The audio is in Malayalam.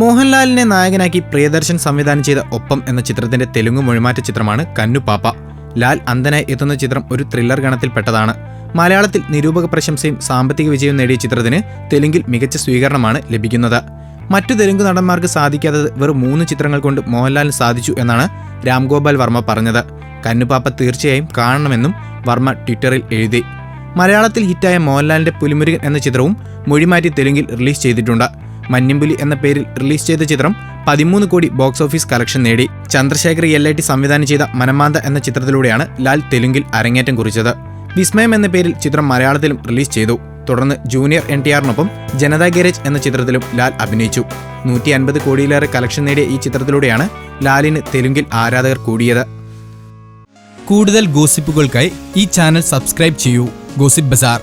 മോഹൻലാലിനെ നായകനാക്കി പ്രിയദർശൻ സംവിധാനം ചെയ്ത ഒപ്പം എന്ന ചിത്രത്തിന്റെ തെലുങ്ക് മൊഴിമാറ്റ ചിത്രമാണ് കന്നു പാപ്പ. ലാൽ അന്തനായി എത്തുന്ന ചിത്രം ഒരു ത്രില്ലർ ഗണത്തിൽപ്പെട്ടതാണ് മലയാളത്തിൽ നിരൂപക പ്രശംസയും സാമ്പത്തിക വിജയവും നേടിയ ചിത്രത്തിന് തെലുങ്കിൽ മികച്ച സ്വീകരണമാണ് ലഭിക്കുന്നത്. മറ്റു തെലുങ്ക് നടന്മാർക്ക് സാധിക്കാത്തത് വെറും മൂന്ന് ചിത്രങ്ങൾ കൊണ്ട് മോഹൻലാലിന് സാധിച്ചു എന്നാണ് രാംഗോപാൽ വർമ്മ പറഞ്ഞത്. കന്നുപാപ്പ തീർച്ചയായും കാണണമെന്നും വർമ്മ ട്വിറ്ററിൽ എഴുതി. മലയാളത്തിൽ ഹിറ്റായ മോഹൻലാലിന്റെ പുലിമുരുകൻ എന്ന ചിത്രവും മൊഴിമാറ്റി തെലുങ്കിൽ റിലീസ് ചെയ്തിട്ടുണ്ട്. മഞ്ഞുംപുലി എന്ന പേരിൽ റിലീസ് ചെയ്ത ചിത്രം പതിമൂന്ന് കോടി ബോക്സ് ഓഫീസ് കളക്ഷൻ നേടി ചന്ദ്രശേഖർ എൽ ഐ ടി സംവിധാനം ചെയ്ത മനമാന്ത എന്ന ചിത്രത്തിലൂടെയാണ് ലാൽ തെലുങ്കിൽ അരങ്ങേറ്റം കുറിച്ചത്. വിസ്മയം എന്ന പേരിൽ ചിത്രം മലയാളത്തിലും റിലീസ് ചെയ്തു. തുടർന്ന് ജൂനിയർ എൻ ടി ആറിനൊപ്പം ജനതാ ഗാരേജ് എന്ന ചിത്രത്തിലും ലാൽ അഭിനയിച്ചു. നൂറ്റി അൻപത് കോടിയിലേറെ കളക്ഷൻ നേടിയ ഈ ചിത്രത്തിലൂടെയാണ് ലാലിന് തെലുങ്കിൽ ആരാധകർ കൂടിയത്. കൂടുതൽ ഗോസിപ്പുകൾക്കായി ഈ ചാനൽ സബ്സ്ക്രൈബ് ചെയ്യൂ. Gossip bazaar.